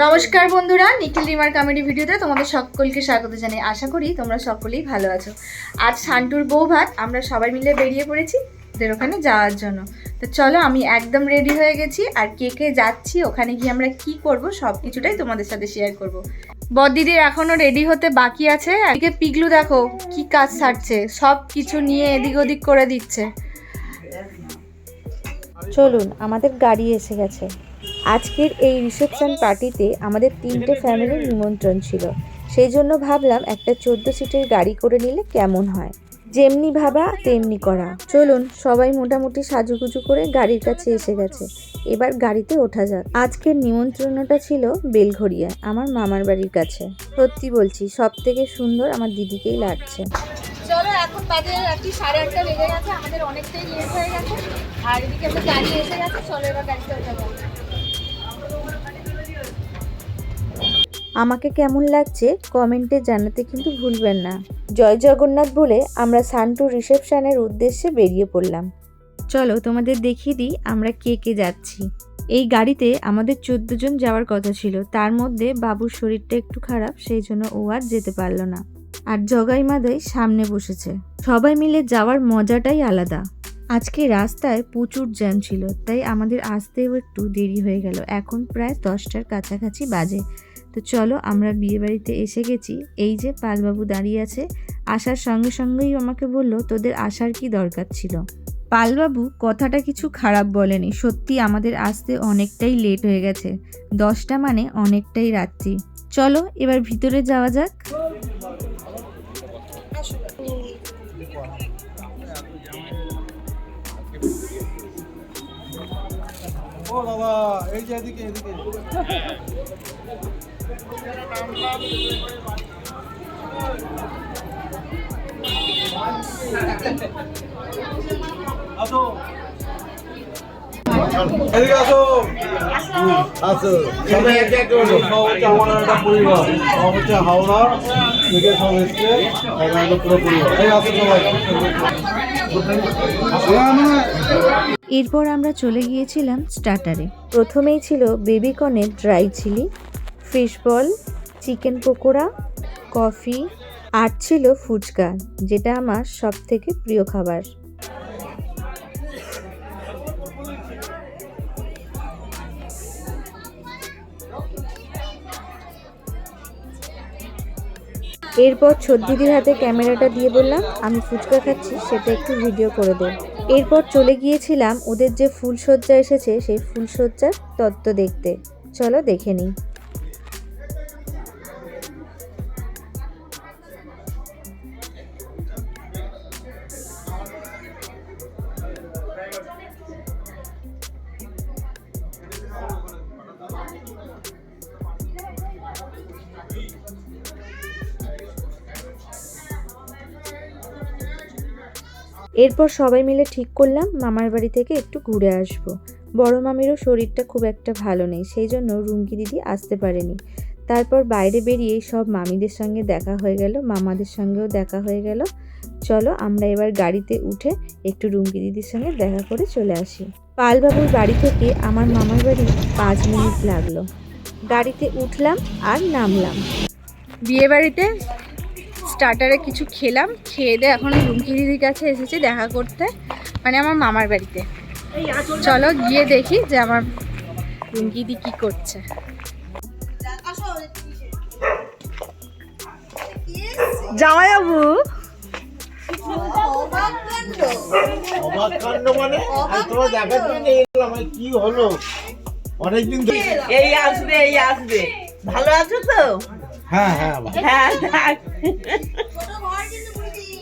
নমস্কার বন্ধুরা, নিখিল রিমার কমেডি ভিডিওতে তোমাদের সকলকে স্বাগত জানাই। আশা করি তোমরা সকলেই ভালো আছো। আজ শান্টুর বউ ভাত, আমরা সবাই মিলে বেরিয়ে পড়েছি ওদের ওখানে যাওয়ার জন্য। তো চলো, আমি একদম রেডি হয়ে গেছি, আর কে কে যাচ্ছি, ওখানে গিয়ে আমরা কি করব, সব কিছুটাই তোমাদের সাথে শেয়ার করব। বদিদির এখনও রেডি হতে বাকি আছে এদিকে পিগলু দেখো, কি কাজ সারছে, সব কিছু নিয়ে এদিক ওদিক করে দিচ্ছে। চলুন, আমাদের গাড়ি এসে গেছে। আজকের এই রিসেপশন পার্টিতে আমাদের তিনটে ফ্যামিলির নিমন্ত্রণ ছিল। সেই জন্য ভাবলাম একটা চোদ্দ সিটের গাড়ি করে নিলে কেমন হয়? যেমনি ভাবা তেমনি করা। চলুন সবাই মোটামুটি সাজুগুজু করে গাড়ির কাছে এসে গেছে। এবার গাড়িতে ওঠা যাক। আজকের নিমন্ত্রণটা ছিল বেলঘড়িয়া আমার মামার বাড়ির কাছে। সত্যি বলছি সব থেকে সুন্দর আমার দিদিকেই লাগছে। চলো এখন বাজে রাত্রি সাড়ে আটটা বেজে গেছে আমাদের অনেকটাই লেট হয়ে গেছে। আর এদিকে গাড়ি এসে গেছে চলো এবার গাড়িতে ওঠা যাবে আমাকে কেমন লাগছে কমেন্টে জানাতে কিন্তু ভুলবেন না। জয় জগন্নাথ বলে আমরা সান্টু রিসেপশনের উদ্দেশ্যে বেরিয়ে পড়লাম। চলো তোমাদের দেখিয়ে দিই আমরা কে কে যাচ্ছি। এই গাড়িতে আমাদের চোদ্দ জন যাওয়ার কথা ছিল। তার মধ্যে বাবুর শরীরটা একটু খারাপ, সেই জন্য ও আর যেতে পারল না। আর জগাই মাদাই সামনে বসেছে। সবাই মিলে যাওয়ার মজাটাই আলাদা। আজকে রাস্তায় প্রচুর জ্যাম ছিল, তাই আমাদের আসতেও একটু দেরি হয়ে গেল। এখন প্রায় দশটার কাছাকাছি বাজে। তো চলো আমরা বিয়ে বাড়িতে এসে গেছি। এই যে পালবাবু দাঁড়িয়ে আছে, আসার সঙ্গে সঙ্গেই আমাকে বলল, তোদের আসার কি দরকার ছিল? পালবাবু কথাটা কিছু খারাপ বলেনি। সত্যি আমাদের আসতে অনেকটাই লেট হয়ে গেছে। দশটা মানে অনেকটাই রাত্রি। চলো এবার ভিতরে যাওয়া যাক। ও বাবা, এই যে এদিকে এদিকে। আসো এদিকে আসো। আসো। সবাই একে একে ওঠো। সব হচ্ছে আমার একটা পরিবার সব হচ্ছে হাওড়া থেকে সব এসছে এরা পুরো পরিবার এই আসো সবাই। এরপর আমরা চলে গিয়েছিলাম স্টার্টারে। প্রথমেই ছিল বেবিকর্নের dry chilli fish ball chicken pakora coffee আর ছিল ফুচকা, যেটা আমার সব থেকে প্রিয় খাবার। এরপর দিদির হাতে ক্যামেরাটা দিয়ে বললাম, আমি ফুচকা খাচ্ছি, সেটা একটু ভিডিও করে দেব এরপর চলে গিয়েছিলাম ওদের যে ফুলসজ্জা এসেছে, সেই ফুলসজ্জার তত্ত্ব দেখতে। চলো দেখে নিই। এরপর সবাই মিলে ঠিক করলাম, মামার বাড়ি থেকে একটু ঘুরে আসব। বড় মামিরও শরীরটা খুব একটা ভালো নেই, সেই জন্য রুমকি দিদি আসতে পারেনি। তারপর বাইরে বেরিয়ে সব মামিদের সঙ্গে দেখা হয়ে গেল, মামাদের সঙ্গেও দেখা হয়ে গেল। চলো আমরা এবার গাড়িতে উঠে একটু রুমকি দিদির সঙ্গে দেখা করে চলে আসি। পালবাবুর বাড়ি থেকে আমার মামার বাড়ি পাঁচ মিনিট লাগল। গাড়িতে উঠলাম আর নামলাম। বিয়ে বাড়িতে স্টার্টারে কিছু খেলাম, খেয়ে দিয়ে এখন রুমকি দিদির কাছে এসেছি দেখা করতে মানে আমার মামার বাড়িতে। চলো গিয়ে দেখি যে আমার রুমকি দিদি কি করছে। জামাইবাবু অবাক কাণ্ড মানে তোমার দেখার জন্য এলাম কি হলো অনেকদিন ধরে এই আসবে এই আসবে ভালো আছো তো হ্যাঁ হ্যাঁ হ্যাঁ থাক।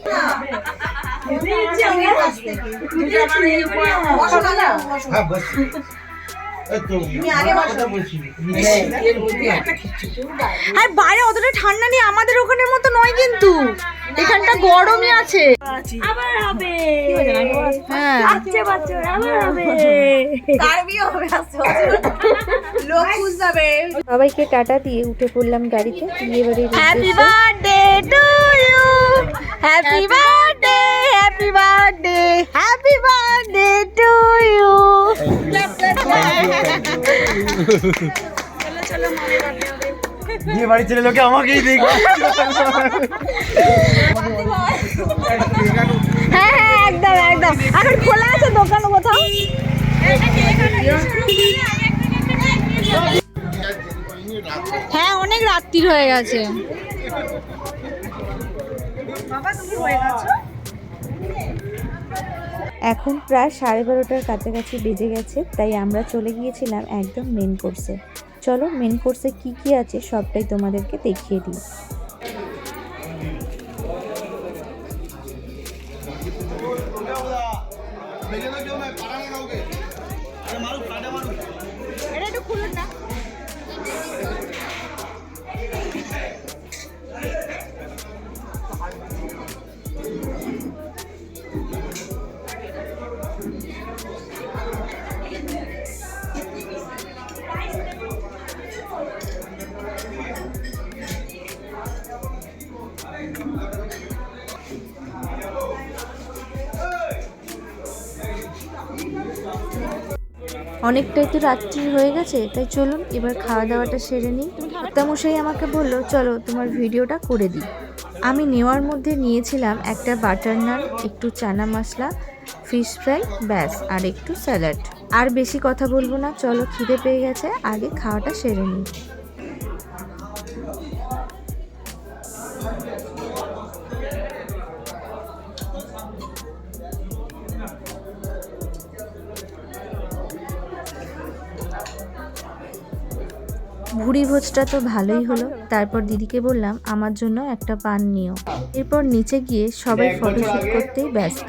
হ্যাঁ আর বাইরে অতটা ঠান্ডা নেই আমাদের ওখানের মতো গরমই আছে। আবার হবে। হ্যাঁ। আবার সবাইকে টাটা দিয়ে উঠে পড়লাম গাড়িতে। বিয়ে বাড়ির happy birthday to you happy birthday happy birthday happy birthday to you বিয়ে বাড়ি ছেলে লোকে আমাকেই দেখবে হ্যাঁ হ্যাঁ একদম একদম এখন খোলা আছে দোকান কোথাও হ্যাঁ অনেক রাত্রির হয়ে গেছে। এখন প্রায় সাড়ে বারোটার কাছাকাছি বেজে গেছে তাই আমরা চলে গিয়েছিলাম একদম মেন কোর্সে চলো মেন কোর্সে কি কি আছে সবটাই তোমাদেরকে দেখিয়ে দিই। এটা একটু খুলুন না। অনেকটাই তো রাত্রি হয়ে গেছে, তাই চলুন এবার খাওয়া দাওয়াটা সেরে নিই। মশাই আমাকে বলল, চলো তোমার ভিডিওটা করে দিই। আমি নেওয়ার মধ্যে নিয়েছিলাম একটা বাটার নান, একটু চানা মশলা, ফিশ ফ্রাই, ব্যাস, আর একটু স্যালাড। আর বেশি কথা বলব না, চলো খিদে পেয়ে গেছে, আগে খাওয়াটা সেরে নিই। ভুড়ি ভোজটা তো ভালোই হলো। তারপর দিদিকে বললাম আমার জন্য একটা পান নিও। এরপর নিচে গিয়ে সবাই ফটোশ্যুট করতেই ব্যস্ত।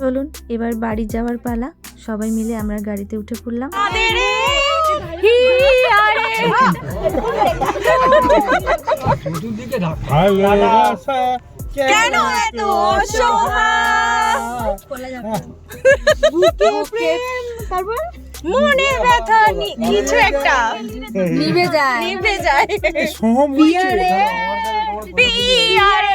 চলুন এবার বাড়ি যাওয়ার পালা সবাই মিলে আমরা গাড়িতে উঠে পড়লাম কেন এত তারপর মনের ব্যথা কিছু একটা নিভে যায় নিভে যায় বিয়ারে বিয়ারে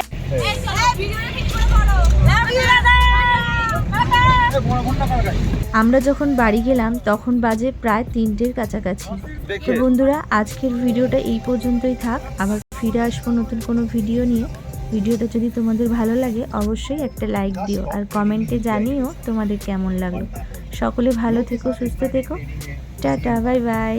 আমরা যখন বাড়ি গেলাম তখন বাজে প্রায় তিনটের কাছাকাছি। তো বন্ধুরা আজকের ভিডিওটা এই পর্যন্তই থাক। আবার ফিরে আসব নতুন কোনো ভিডিও নিয়ে। ভিডিওটা যদি তোমাদের ভালো লাগে অবশ্যই একটা লাইক দিও আর কমেন্টে জানিও তোমাদের কেমন লাগল। সকলে ভালো থেকো সুস্থ থেকো। Tata bye bye